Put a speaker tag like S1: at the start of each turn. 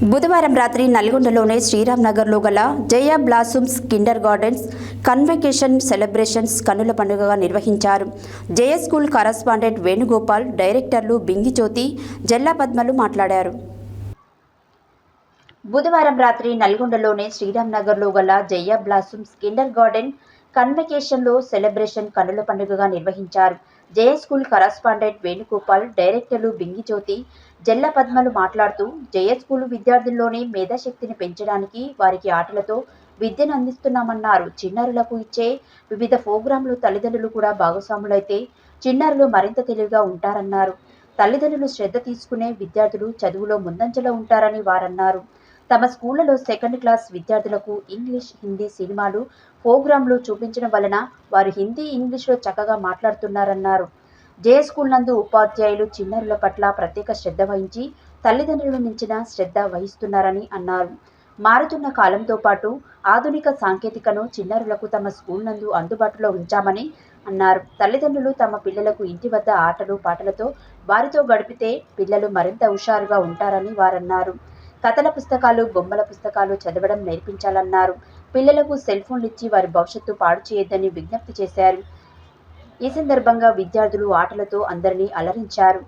S1: బుధవారం రాత్రి నల్గొండలోనే శ్రీరామ్ నగర్లో గల Jaya blossoms kindergartens convocation celebrations కన్నుల పండుగగా నిర్వహించారు. జయ స్కూల్ కరస్పాండెంట్ వేణుగోపాల్ డైరెక్టర్లు బింగిజ్యోతి జల్లా పద్మలు మాట్లాడారు. బుధవారం రాత్రి నల్గొండలోని శ్రీరామ్ నగర్లో గల జయ బ్లాసూమ్స్ కిండర్ గార్డెన్ కన్వకేషన్లో సెలబ్రేషన్ కన్నుల పండుగగా నిర్వహించారు. జయ స్కూల్ కరస్పాండెంట్ వేణుగోపాల్ డైరెక్టర్లు బింగిజ్యోతి జల్ల పద్మలు మాట్లాడుతూ జయ స్కూల్ విద్యార్థుల్లోనే మేధాశక్తిని పెంచడానికి వారికి ఆటలతో విద్యను అందిస్తున్నామన్నారు. చిన్నారులకు ఇచ్చే వివిధ ప్రోగ్రాంలు తల్లిదండ్రులు కూడా భాగస్వాములైతే చిన్నారులు మరింత తెలివిగా ఉంటారన్నారు. తల్లిదండ్రులు శ్రద్ధ తీసుకునే విద్యార్థులు చదువులో ముందంజలో ఉంటారని వారన్నారు. తమ స్కూళ్ళలో సెకండ్ క్లాస్ విద్యార్థులకు ఇంగ్లీష్ హిందీ సినిమాలు ప్రోగ్రాంలు చూపించడం వలన వారు హిందీ ఇంగ్లీష్లో చక్కగా మాట్లాడుతున్నారన్నారు. జే స్కూల్ నందు ఉపాధ్యాయులు చిన్నారుల పట్ల ప్రత్యేక శ్రద్ధ వహించి తల్లిదండ్రుల మించిన శ్రద్ధ వహిస్తున్నారని అన్నారు. మారుతున్న కాలంతో పాటు ఆధునిక సాంకేతికను చిన్నారులకు తమ స్కూల్ నందు అందుబాటులో ఉంచామని అన్నారు. తల్లిదండ్రులు తమ పిల్లలకు ఇంటి వద్ద ఆటలు పాటలతో వారితో గడిపితే పిల్లలు మరింత హుషారుగా ఉంటారని వారన్నారు. కథల పుస్తకాలు బొమ్మల పుస్తకాలు చదవడం నేర్పించాలన్నారు. పిల్లలకు సెల్ ఫోన్లు ఇచ్చి వారి భవిష్యత్తు పాడు చేయొద్దని విజ్ఞప్తి చేశారు. ఈ సందర్భంగా విద్యార్థులు ఆటలతో అందరినీ అలరించారు.